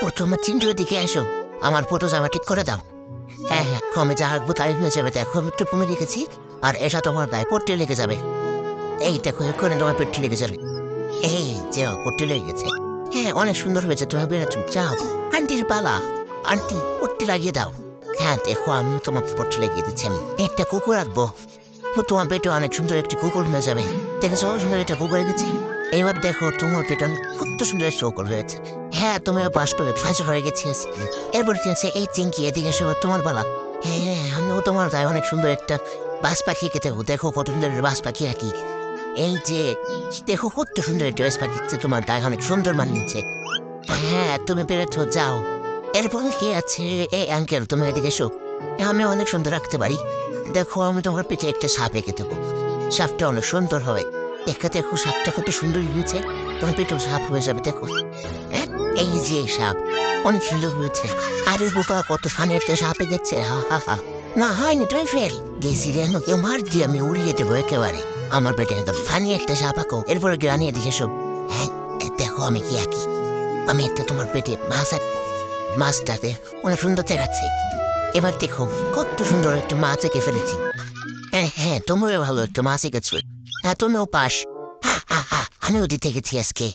প্রথমে চিন্টুর দিকে এসো। আমার ফটো জামা ঠিক করে দাও। হ্যাঁ হ্যাঁ কমে যা রাখব তাই হয়ে যাবে। দেখো একটু কমে রেখেছি। আর এটা তোমার গায়ে পট্টি লেগে যাবে। এই দেখো, এক্ষুনি তোমার পেটটি লেগে যাবে। এই যে, পট্টি লেগে গেছে। হ্যাঁ অনেক সুন্দর হয়েছে। তুমি বেরোচ্ছ যাও। আন্টির পালা। আন্টি, পট্টি লাগিয়ে দাও। হ্যাঁ দেখো, আমি তোমার পট্টি লাগিয়ে দিচ্ছি আমি। একটা কুকুর রাখব। তোমার পেটে অনেক সুন্দর একটি কুকুর হয়ে যাবে। দেখেছ, সুন্দর একটা কুকুর গেছে এবার দেখো তোমার পেটে কত সুন্দর কুকুর হয়েছে। হ্যাঁ তুমি বাস্তবে ফাঁস হয়ে গেছিস। এরপর কি এই চিঙ্কি এদিকে এসে, তোমার পালা হ্যাঁ হ্যাঁ আমিও তোমার গায়ে অনেক সুন্দর একটা বাস পাখি কেটে দেখো কত সুন্দর বাস পাখি একই এই যে, দেখো কত সুন্দর বাস পাখি তোমার গায়ে অনেক সুন্দর মানিয়েছে হ্যাঁ তুমি পেরেছ, যাও। এরপর কি আছে? এই আঙ্কেল তুমি এদিকে এসো। আমি অনেক সুন্দর রাখতে পারি। দেখো, আমি তোমার পেটে একটা সাপ এঁকে দেবো। সাপটা অনেক সুন্দর হবে দেখা দেখো সাপটা কত সুন্দর হয়েছে। তোমার পেটে সাপ হয়ে যাবে দেখো। হ্যাঁ, এই যে সাপ অনেক সুন্দর হয়েছে। আরে বোকা কত একটা সাপে গেছে হা হা হা। না হয়নি তুই ফেল। গেছি রে কেউ মার দিয়ে আমি উড়িয়ে দেবো একেবারে। আমার পেটে একদম ফানি একটা সাপ আঁকো। এরপরে গ্রানিয়ে দিকে সব হ্যাঁ দেখো আমি কি আঁকি। আমি একটা তোমার পেটে মাছ মাছটাতে অনেক সুন্দর দেখাচ্ছে। এবার দেখো কত সুন্দর একটা মাছ এঁকে ফেলেছি। হ্যাঁ হ্যাঁ তুমিও ভালো একটা মাছ এঁকেছো। তুমিও পাস হা, হা, হা, আমিও দিতে গেছি আজকে।